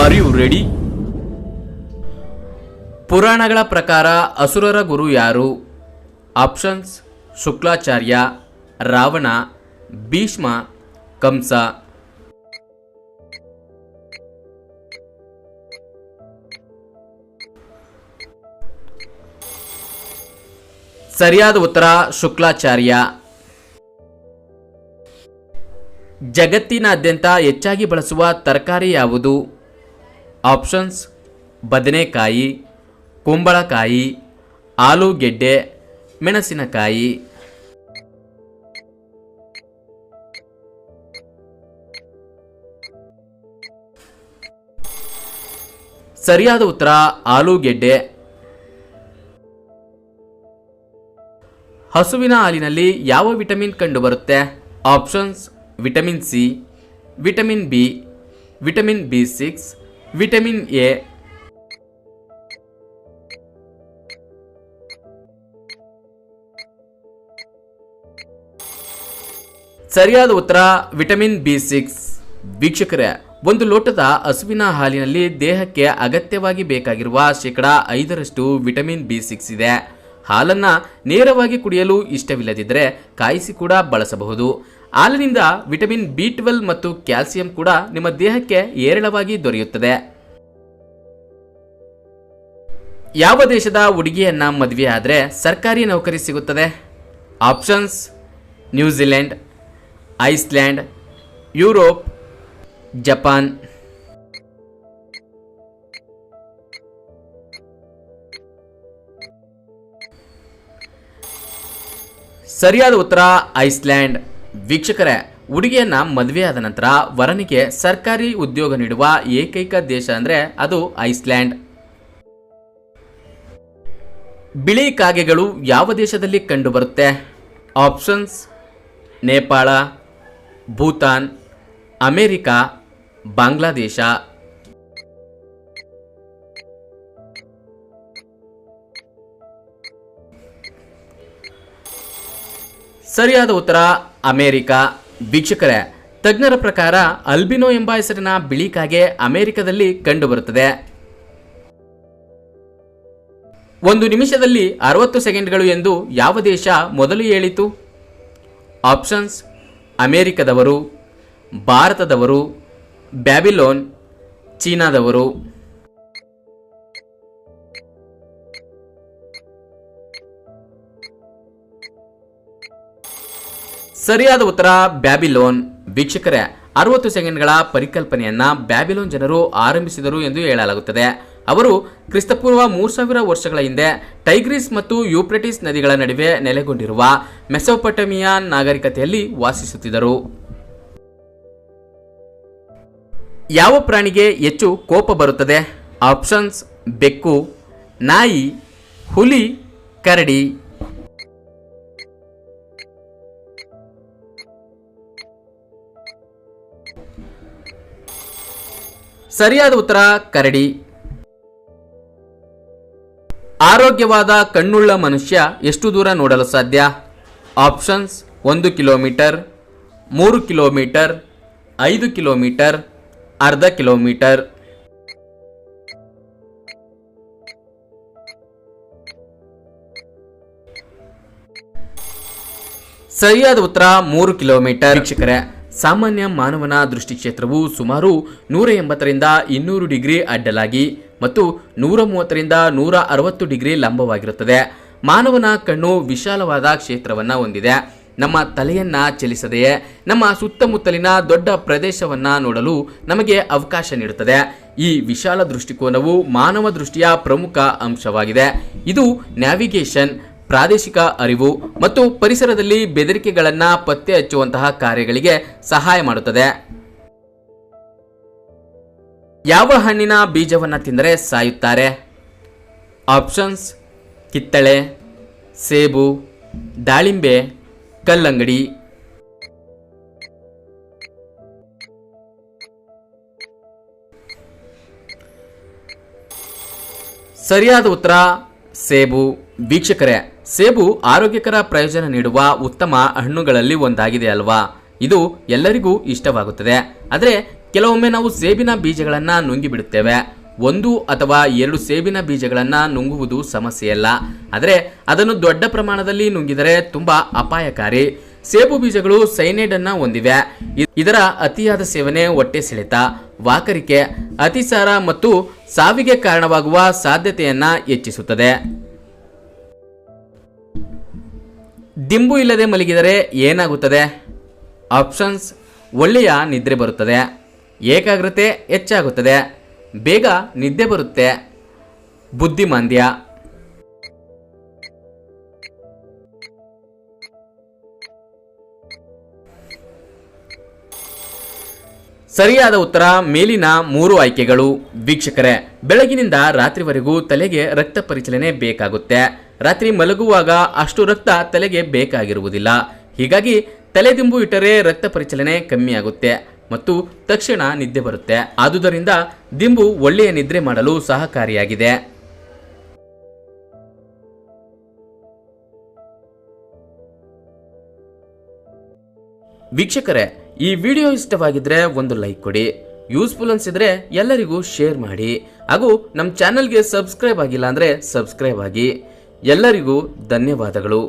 Are you ready ಪುರಾಣಗಳ ಪ್ರಕಾರ ಅಸುರರ ಗುರು ಯಾರು? ಆಪ್ಷನ್ಸ್ ಶುಕ್ಲಾಚಾರ್ಯ, ರಾವಣ, ಭೀಷ್ಮ, ಕಂಸ. ಸರಿಯಾದ ಉತ್ತರ ಶುಕ್ಲಾಚಾರ್ಯ. ಜಗತ್ತಿನಾದ್ಯಂತ ಹೆಚ್ಚಾಗಿ ಬಳಸುವ ತರಕಾರಿ ಯಾವುದು? ಆಪ್ಷನ್ಸ್ ಬದನೆಕಾಯಿ, ಕುಂಬಳಕಾಯಿ, ಆಲೂಗೆಡ್ಡೆ, ಮೆಣಸಿನಕಾಯಿ. ಸರಿಯಾದ ಉತ್ತರ ಆಲೂಗೆಡ್ಡೆ. ಹಸುವಿನ ಹಾಲಿನಲ್ಲಿ ಯಾವ ವಿಟಮಿನ್ ಕಂಡುಬರುತ್ತೆ? Options vitamin C, vitamin B vitamin B six vitamin A. ಸರಿಯಾದ ಉತ್ತರ, ವಿಟಮಿನ್ ಬಿ ಸಿಕ್ಸ್. ವೀಕ್ಷಕರೇ, ಒಂದು ಲೋಟದ ಹಸುವಿನ ಹಾಲಿನಲ್ಲಿ ದೇಹಕ್ಕೆ ಅಗತ್ಯವಾಗಿ ಬೇಕಾಗಿರುವ ಶೇಕಡ ಐದರಷ್ಟು ವಿಟಮಿನ್ ಬಿ ಸಿಕ್ಸ್ ಇದೆ. ಹಾಲನ್ನು ನೇರವಾಗಿ ಕುಡಿಯಲು ಇಷ್ಟವಿಲ್ಲದಿದ್ದರೆ ಕಾಯಿಸಿ ಕೂಡ ಬಳಸಬಹುದು. ಹಾಲಿನಿಂದ ವಿಟಮಿನ್ ಬಿ ಟ್ವೆಲ್ ಮತ್ತು ಕ್ಯಾಲ್ಸಿಯಂ ಕೂಡ ನಿಮ್ಮ ದೇಹಕ್ಕೆ ಏರಳವಾಗಿ ದೊರೆಯುತ್ತದೆ. ಯಾವ ದೇಶದ ಹುಡುಗಿಯನ್ನ ಮದುವೆ ಆದರೆ ಸರ್ಕಾರಿ ನೌಕರಿ ಸಿಗುತ್ತದೆ? Options New Zealand Iceland, Europe, Japan. ಸರಿಯಾದ ಉತ್ತರ ಐಸ್ಲ್ಯಾಂಡ್. ವೀಕ್ಷಕರೇ ಹುಡುಗಿಯನ್ನ ಆದ ನಂತರ ವರನಿಗೆ ಸರ್ಕಾರಿ ಉದ್ಯೋಗ ನೀಡುವ ಏಕೈಕ ದೇಶ ಅಂದ್ರೆ ಅದು ಐಸ್ಲ್ಯಾಂಡ್. ಬಿಳಿ ಕಾಗೆಗಳು ಯಾವ ದೇಶದಲ್ಲಿ ಕಂಡುಬರುತ್ತೆ? Options, Nepal, Bhutan, America, Bangladesh. ಸರಿಯಾದ ಉತ್ತರ ಅಮೇರಿಕಾ. ವೀಕ್ಷಕರೇ, ತಜ್ಞರ ಪ್ರಕಾರ ಅಲ್ಬಿನೋ ಎಂಬ ಹೆಸರಿನ ಬಿಳಿ ಕಾಗೆ ಅಮೆರಿಕದಲ್ಲಿ ಕಂಡುಬರುತ್ತದೆ. ಒಂದು ನಿಮಿಷದಲ್ಲಿ ಅರವತ್ತು ಸೆಕೆಂಡ್ಗಳು ಎಂದು ಯಾವ ದೇಶ ಮೊದಲು ಹೇಳಿತು? ಆಪ್ಷನ್ಸ್, ಅಮೇರಿಕದವರು, ಭಾರತದವರು, ಬ್ಯಾಬಿಲೋನ್, ಚೀನಾದವರು. ಸರಿಯಾದ ಉತ್ತರ, ಬ್ಯಾಬಿಲೋನ್. ವೀಕ್ಷಕರೇ, ಅರವತ್ತು ಸೆಕೆಂಡ್ಗಳ ಪರಿಕಲ್ಪನೆಯನ್ನ ಬ್ಯಾಬಿಲೋನ್ ಜನರು ಆರಂಭಿಸಿದರು ಎಂದು ಹೇಳಲಾಗುತ್ತದೆ. ಅವರು ಕ್ರಿಸ್ತಪೂರ್ವ ಮೂರು ಸಾವಿರ ವರ್ಷಗಳ ಹಿಂದೆ ಟೈಗ್ರಿಸ್ ಮತ್ತು ಯೂಪ್ರೆಟಿಸ್ ನದಿಗಳ ನಡುವೆ ನೆಲೆಗೊಂಡಿರುವ ಮೆಸೊಪಟಮಿಯಾ ನಾಗರಿಕತೆಯಲ್ಲಿ ವಾಸಿಸುತ್ತಿದ್ದರು. ಯಾವ ಪ್ರಾಣಿಗೆ ಹೆಚ್ಚು ಕೋಪ ಬರುತ್ತದೆ? ಆಪ್ಷನ್ಸ್, ಬೆಕ್ಕು. ನಾಯಿ, ಹುಲಿ, ಕರಡಿ. ಸರಿಯಾದ ಉತ್ತರ, ಕರಡಿ. ಆರೋಗ್ಯವಾದ ಕಣ್ಣುಳ್ಳ ಮನುಷ್ಯ ಎಷ್ಟು ದೂರ ನೋಡಲು ಸಾಧ್ಯ? ಆಪ್ಷನ್ಸ್, ಒಂದು ಕಿಲೋಮೀಟರ್, ಮೂರು ಕಿಲೋಮೀಟರ್, ಐದು ಕಿಲೋಮೀಟರ್, ಅರ್ಧ ಕಿಲೋಮೀಟರ್. ಸರಿಯಾದ ಉತ್ತರ, ಮೂರು ಕಿಲೋಮೀಟರ್. ವೀಕ್ಷಕರೇ ಸಾಮಾನ್ಯ ಮಾನವನ ದೃಷ್ಟಿ ಕ್ಷೇತ್ರವು ಸುಮಾರು ನೂರ ಎಂಬತ್ತರಿಂದ ಇನ್ನೂರು ಡಿಗ್ರಿ ಅಡ್ಡಲಾಗಿ ಮತ್ತು ನೂರ ಮೂವತ್ತರಿಂದ ನೂರ ಅರವತ್ತು ಡಿಗ್ರಿ ಲಂಬವಾಗಿರುತ್ತದೆ. ಮಾನವನ ಕಣ್ಣು ವಿಶಾಲವಾದ ಕ್ಷೇತ್ರವನ್ನು ಹೊಂದಿದೆ. ನಮ್ಮ ತಲೆಯನ್ನ ಚಲಿಸದೆಯೇ ನಮ್ಮ ಸುತ್ತಮುತ್ತಲಿನ ದೊಡ್ಡ ಪ್ರದೇಶವನ್ನ ನೋಡಲು ನಮಗೆ ಅವಕಾಶ ನೀಡುತ್ತದೆ. ಈ ವಿಶಾಲ ದೃಷ್ಟಿಕೋನವು ಮಾನವ ದೃಷ್ಟಿಯ ಪ್ರಮುಖ ಅಂಶವಾಗಿದೆ. ಇದು ನ್ಯಾವಿಗೇಷನ್ ಪ್ರಾದೇಶಿಕ ಅರಿವು ಮತ್ತು ಪರಿಸರದಲ್ಲಿ ಬೆದರಿಕೆಗಳನ್ನು ಪತ್ತೆ ಹಚ್ಚುವಂತಹ ಕಾರ್ಯಗಳಿಗೆ ಸಹಾಯ ಮಾಡುತ್ತದೆ. ಯಾವ ಹಣ್ಣಿನ ಬೀಜವನ್ನು ತಿಂದರೆ ಸಾಯುತ್ತಾರೆ? ಆಪ್ಷನ್ಸ್, ಕಿತ್ತಳೆ, ಸೇಬು, ದಾಳಿಂಬೆ, ಕಲ್ಲಂಗಡಿ. ಸರಿಯಾದ ಉತ್ತರ, ಸೇಬು. ವೀಕ್ಷಕರೇ ಸೇಬು ಆರೋಗ್ಯಕರ ಪ್ರಯೋಜನ ನೀಡುವ ಉತ್ತಮ ಹಣ್ಣುಗಳಲ್ಲಿ ಒಂದಾಗಿದೆ ಅಲ್ವಾ? ಇದು ಎಲ್ಲರಿಗೂ ಇಷ್ಟವಾಗುತ್ತದೆ. ಆದರೆ ಕೆಲವೊಮ್ಮೆ ನಾವು ಸೇಬಿನ ಬೀಜಗಳನ್ನು ನುಂಗಿಬಿಡುತ್ತೇವೆ. ಒಂದು ಅಥವಾ ಎರಡು ಸೇಬಿನ ಬೀಜಗಳನ್ನು ನುಂಗುವುದು ಸಮಸ್ಯೆಯಲ್ಲ. ಆದರೆ ಅದನ್ನು ದೊಡ್ಡ ಪ್ರಮಾಣದಲ್ಲಿ ನುಂಗಿದರೆ ತುಂಬ ಅಪಾಯಕಾರಿ. ಸೇಬು ಬೀಜಗಳು ಸೈನೈಡ್ ಅನ್ನ ಹೊಂದಿವೆ. ಇದರ ಅತಿಯಾದ ಸೇವನೆ ಹೊಟ್ಟೆ ಸೆಳೆತ, ವಾಕರಿಕೆ, ಅತಿಸಾರ ಮತ್ತು ಸಾವಿಗೆ ಕಾರಣವಾಗುವ ಸಾಧ್ಯತೆಯನ್ನ ಹೆಚ್ಚಿಸುತ್ತದೆ. ದಿಂಬು ಇಲ್ಲದೆ ಮಲಗಿದರೆ ಏನಾಗುತ್ತದೆ? ಆಪ್ಷನ್ಸ್ ಒಳ್ಳೆಯ ನಿದ್ರೆ ಬರುತ್ತದೆ. ಏಕಾಗ್ರತೆ ಹೆಚ್ಚಾಗುತ್ತದೆ. ಬೇಗ ನಿದ್ದೆ ಬರುತ್ತೆ. ಬುದ್ಧಿಮಾಂದ್ಯ. ಸರಿಯಾದ ಉತ್ತರ ಮೇಲಿನ ಮೂರು ಆಯ್ಕೆಗಳು. ವೀಕ್ಷಕರೇ, ಬೆಳಗಿನಿಂದ ರಾತ್ರಿವರೆಗೂ ತಲೆಗೆ ರಕ್ತ ಪರಿಚಲನೆ ಬೇಕಾಗುತ್ತೆ. ರಾತ್ರಿ ಮಲಗುವಾಗ ಅಷ್ಟು ರಕ್ತ ತಲೆಗೆ ಬೇಕಾಗಿರುವುದಿಲ್ಲ. ಹೀಗಾಗಿ ತಲೆದಿಂಬು ಇಟ್ಟರೆ ರಕ್ತ ಪರಿಚಲನೆ ಕಮ್ಮಿಯಾಗುತ್ತೆ ಮತ್ತು ತಕ್ಷಣ ನಿದ್ದೆ ಬರುತ್ತೆ. ಆದುದರಿಂದ ದಿಂಬು ಒಳ್ಳೆಯ ನಿದ್ರೆ ಮಾಡಲು ಸಹಕಾರಿಯಾಗಿದೆ. ವೀಕ್ಷಕರೇ, ಈ ವಿಡಿಯೋ ಇಷ್ಟವಾಗಿದ್ರೆ ಒಂದು ಲೈಕ್ ಕೊಡಿ, ಯೂಸ್ಫುಲ್ ಅನ್ಸಿದ್ರೆ ಎಲ್ಲರಿಗೂ ಶೇರ್ ಮಾಡಿ, ಹಾಗೂ ನಮ್ಮ ಚಾನಲ್ಗೆ ಸಬ್ಸ್ಕ್ರೈಬ್ ಆಗಿಲ್ಲ ಅಂದರೆ ಸಬ್ಸ್ಕ್ರೈಬ್ ಆಗಿ. ಎಲ್ಲರಿಗೂ ಧನ್ಯವಾದಗಳು.